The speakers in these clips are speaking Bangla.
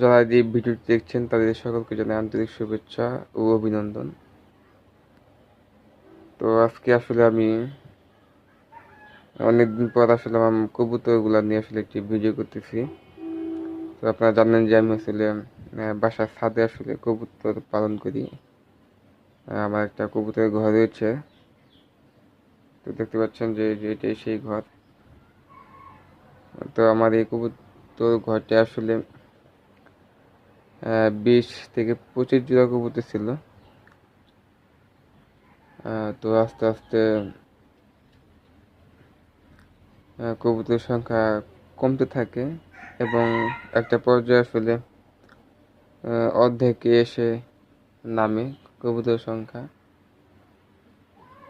যারা এই ভিডিওটি দেখছেন, তাদের সকলকে জানাই আন্তরিক শুভেচ্ছা ও অভিনন্দন। তো আজকে আসলে আমি অনেকদিন পর আসলে আমার কবুতরগুলো নিয়ে আসলে একটি ভিডিও করতেছি। তো আপনারা জানেন যে আমি আসলে বাসার ছাদে আসলে কবুতর পালন করি। আমার একটা কবুতরের ঘর রয়েছে। তো দেখতে পাচ্ছেন যে এটাই সেই ঘর। তো আমার এই কবুতর ঘরটা আসলে বিশ থেকে পঁচিশ জোড়া কবুতর ছিল। তো আস্তে আস্তে আহ, কবুতরের সংখ্যা কমতে থাকে এবং একটা পর্যায়ে আসলে অর্ধেকে এসে নামে কবুতরের সংখ্যা।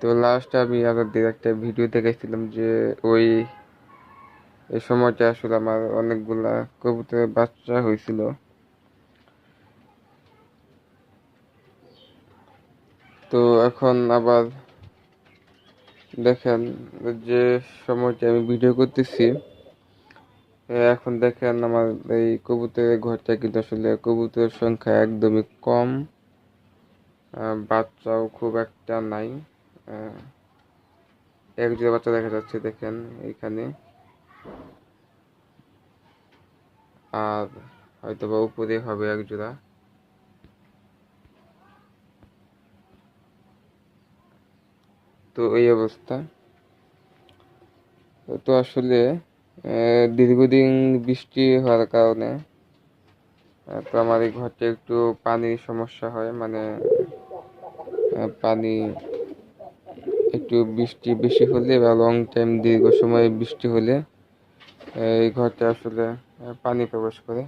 তো লাস্ট আমি আপনাদের একটা ভিডিও দেখেছিলাম যে ওই এই সময়টা আসলে আমার অনেকগুলা কবুতরের বাচ্চা হয়েছিল। তো এখন আবার দেখেন যে সময়টা আমি ভিডিও করতেছি এখন দেখেন আমার এই কবুতরের ঘরটা কিন্তু আসলে কবুতরের সংখ্যা একদমই কম বাচ্চাও খুব একটা নাই আহ, এক জোড়া বাচ্চা দেখা যাচ্ছে দেখেন এইখানে আর হয়তো বা উপরে হবে এক জোড়া তো এই অবস্থা। তো আসলে দীর্ঘদিন বৃষ্টি হওয়ার কারণে তো আমার এই ঘরটা একটু পানির সমস্যা হয় মানে পানি একটু বৃষ্টি বেশি হলে বা লং টাইম দীর্ঘ সময় বৃষ্টি হলে এই ঘরটা আসলে পানি প্রবেশ করে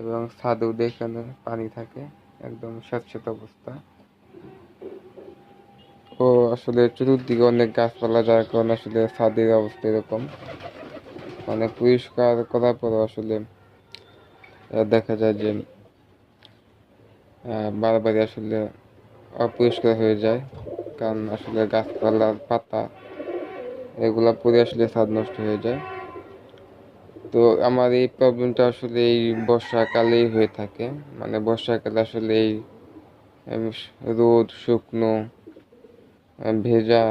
এবং ছাদেও এখানে পানি থাকে, একদম স্যাঁতস্যাঁতে অবস্থা। ও আসলে চতুর্দিকে অনেক গাছপালা, যার কারণে আসলে ছাদের অবস্থা এরকম। মানে পরিষ্কার করার পরও আসলে দেখা যায় যে বারবারই আসলে অপরিষ্কার হয়ে যায়। কারণ আসলে গাছপালার পাতা, এগুলা পরে আসলে ছাদ নষ্ট হয়ে যায়। তো আমার এই প্রবলেমটা আসলে এই বর্ষাকালেই হয়ে থাকে। মানে বর্ষাকালে আসলে এই রোদ, শুকনো ভেজা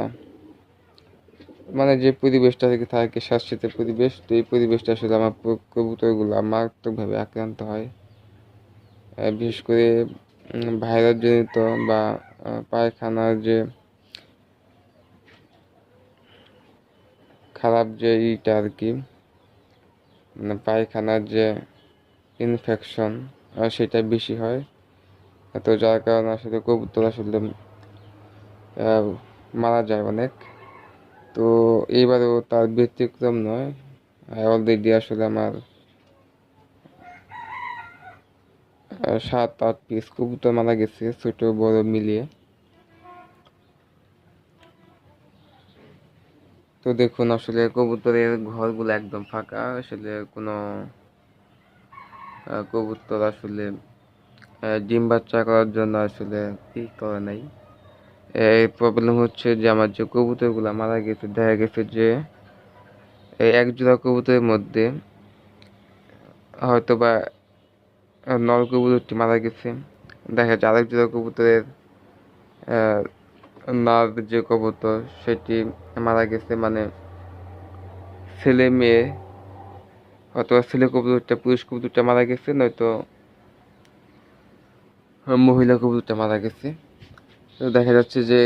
মানে যে পরিবেশটা থেকে থাকে স্বাস্থ্যের পরিবেশ, তো এই পরিবেশটা আসলে আমার কবুতরগুলো মারাত্মকভাবে আক্রান্ত হয়। বিশেষ করে ভাইরাস জনিত বা পায়খানার যে খারাপ যে ইটা আর কি মানে পায়খানার যে ইনফেকশন সেটা বেশি হয়। তো যার কারণে আসলে কবুতর আসলে মারা যায় অনেক। তো এইবারেও তার ব্যতিক্রম নয়। অলরেডি আসলে আমার সাত, আট পিস কবুতর মারা গেছে ছোট, বড় মিলিয়ে। তো দেখুন আসলে কবুতরের ঘরগুলো একদম ফাঁকা। আসলে কোনো কবুতর আসলে ডিম বাচ্চা করার জন্য আসলে ই করে নাই। এই প্রবলেম হচ্ছে যে আমার যে কবুতরগুলো মারা গেছে, দেখা গেছে যে এই এক জোড়া কবুতরের মধ্যে হয়তো বা নর কবুতরটি মারা গেছে। দেখা যাচ্ছে আরেক জোড়া কবুতরের নর যে কবুতর সেটি মারা গেছে মানে ছেলে মেয়ে হয়তো ছেলে কবুতরটা, পুরুষ কবুতরটা মারা গেছে, নয়তো মহিলা কবুতরটা মারা গেছে। দেখা যাচ্ছে যে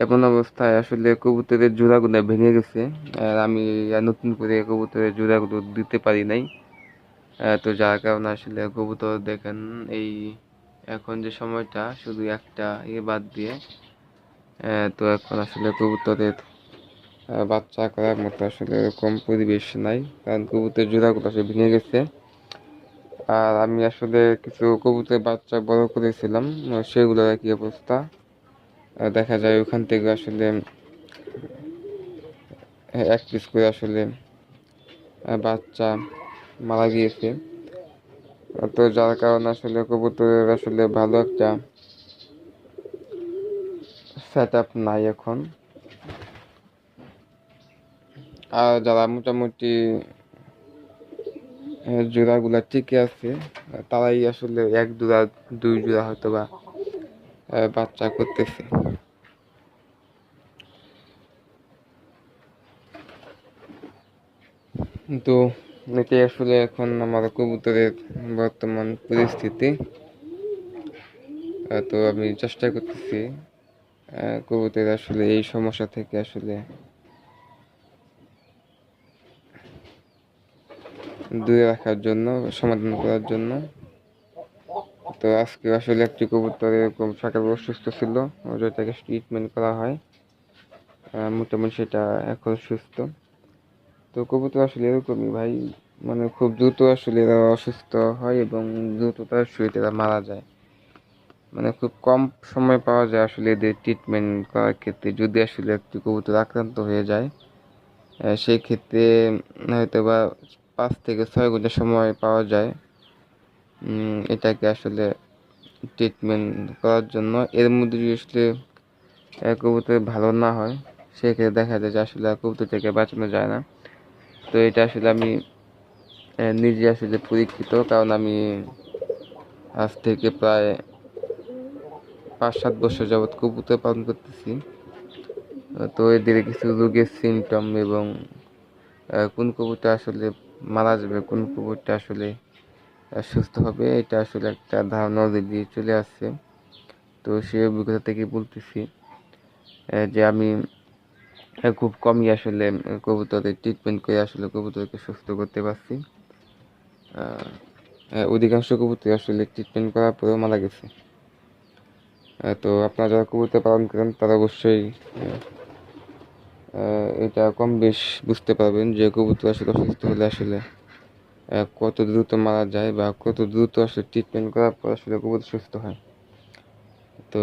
এমন অবস্থায় আসলে কবুতরের জোড়াগুলো ভেঙে গেছে। আর আমি নতুন করে কবুতরের জোড়াগুলো দিতে পারি নাই। তো যার কারণে আসলে কবুতর দেখেন, এই এখন যে সময়টা, শুধু একটা ইয়ে বাদ দিয়ে তো এখন আসলে কবুতরের বাচ্চা করার মতো আসলে এরকম পরিবেশ নাই। কারণ কবুতরের জোড়াগুলো আসলে ভেঙে গেছে। আর আমি আসলে কিছু কবুতরের বাচ্চা বড় করেছিলাম সেগুলোর কি অবস্থা। দেখা যায় ওখান থেকে আসলে এক পিস করে আসলে বাচ্চা মারা গিয়েছে। তো যার কারণে আসলে কবুতরের আসলে ভালো একটা সেট আপ নাই এখন। আর যারা মোটামুটি জোড়াগুলা টিকে আছে। তারাই আসলে এক জোড়া, দুই জোড়া হয়তো বা বাচ্চা করতেছে। তো এটাই আসলে এখন আমার কবুতরের বর্তমান পরিস্থিতি। তো আমি চেষ্টা করতেছি কবুতরের আসলে এই সমস্যা থেকে আসলে দূরে রাখার জন্য, সমাধান করার জন্য। তো আজকে আসলে একটি কবুতর এরকম সকালে অসুস্থ ছিল যেটাকে ট্রিটমেন্ট করা হয়। মোটামুটি সেটা এখন সুস্থ। তো কবুতর আসলে এরকমই ভাই মানে খুব দ্রুত আসলে এরা অসুস্থ হয় এবং দ্রুত তার শরীরে এরা মারা যায়। মানে খুব কম সময় পাওয়া যায় আসলে এদের ট্রিটমেন্ট করার ক্ষেত্রে, যদি আসলে একটি কবুতর আক্রান্ত হয়ে যায়। সেই ক্ষেত্রে হয়তো বা পাঁচ থেকে ছয় ঘণ্টা সময় পাওয়া যায়। এটাকে আসলে ট্রিটমেন্ট করার জন্য। এর মধ্যে যদি আসলে কবুতর ভালো না হয়, সেক্ষেত্রে দেখা যায় যে আসলে আর থেকে বাঁচানো যায় না। তো এটা আসলে আমি নিজে আসলে পরীক্ষিত, কারণ আমি আজ থেকে প্রায় পাঁচ সাত বছর যাবৎ কবুতর পালন করতেছি। তো এদের কিছু রোগের সিমটম এবং কোন কবুতর আসলে মারা যাবে, কোন কুকুরটা আসলে সুস্থ হবে, এটা আসলে একটা ধারণা অলরেডি চলে আসছে। তো সেই অভিজ্ঞতা থেকে বলতেছি যে আমি খুব কমই আসলে কবুতরের ট্রিটমেন্ট করে আসলে কবুতরকে সুস্থ করতে পারছি। অধিকাংশ কবুতর আসলে ট্রিটমেন্ট করার পরেও মারা গেছে। তো আপনারা যারা কবুতর পালন করেন, তারা অবশ্যই এটা কম বেশ বুঝতে পারবেন যে কবুতর আসলে অসুস্থ হলে আসলে কত দ্রুত মারা যায় বা কত দ্রুত আসলে ট্রিটমেন্ট করার পর আসলে কবুতর সুস্থ হয়। তো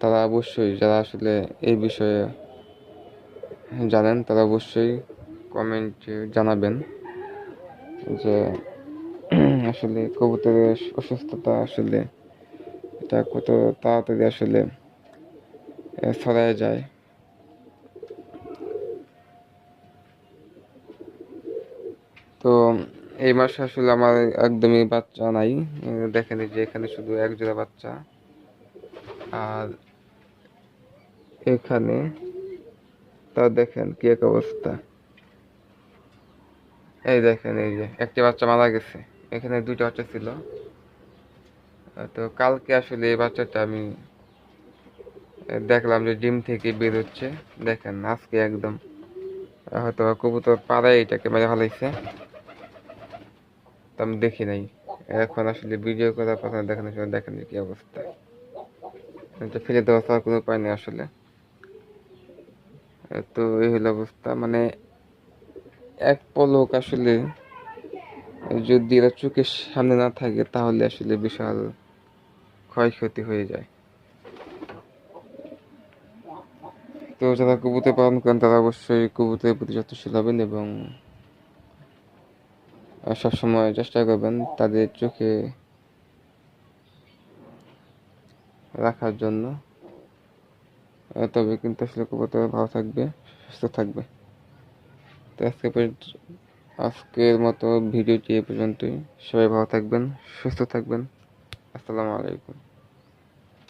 তারা অবশ্যই যারা আসলে এই বিষয়ে জানেন, তারা অবশ্যই কমেন্ট জানাবেন যে আসলে কবুতরের অসুস্থতা আসলে এটা কত তাড়াতাড়ি আসলে ছড়ায় যায়। তো এই মাসে আসলে আমার একদমই বাচ্চা নাই। দেখেন যে এখানে শুধু এক জোড়া বাচ্চা। আর এখানে তা দেখেন কি এক অবস্থা। এই দেখেন, এই যে একটি বাচ্চা মারা গেছে। এখানে দুইটা বাচ্চা ছিল। তো কালকে আসলে এই বাচ্চাটা আমি দেখলাম যে ডিম থেকে বের হচ্ছে। দেখেন, আজকে একদম হয়তো কবুতর পাড়ায় এটাকে মেরে ফেলাইছে। তো আমি দেখি নাই। এখন আসলে ভিডিও করার কথা দেখানোর সময় দেখেন কি অবস্থা। এটা ফেলে দেওয়া ছাড়া কোনো উপায় নেই আসলে। তো এই হলো অবস্থা। মানে এক পলক আসলে যদি এরা চোখের সামনে না থাকে, তাহলে আসলে বিশাল ক্ষয়ক্ষতি হয়ে যায়। তো যারা কবুতর পালন করেন, তারা অবশ্যই কবুতরের প্রতি যত্নশীল হবেন এবং সবসময় চেষ্টা করবেন তাদের চোখে রাখার জন্য। তবে কিন্তু আসলে কবুতর ভালো থাকবে, সুস্থ থাকবে। তো আজকে আজকের মতো ভিডিওটি এ পর্যন্তই। সবাই ভালো থাকবেন, সুস্থ থাকবেন। আসসালামু আলাইকুম।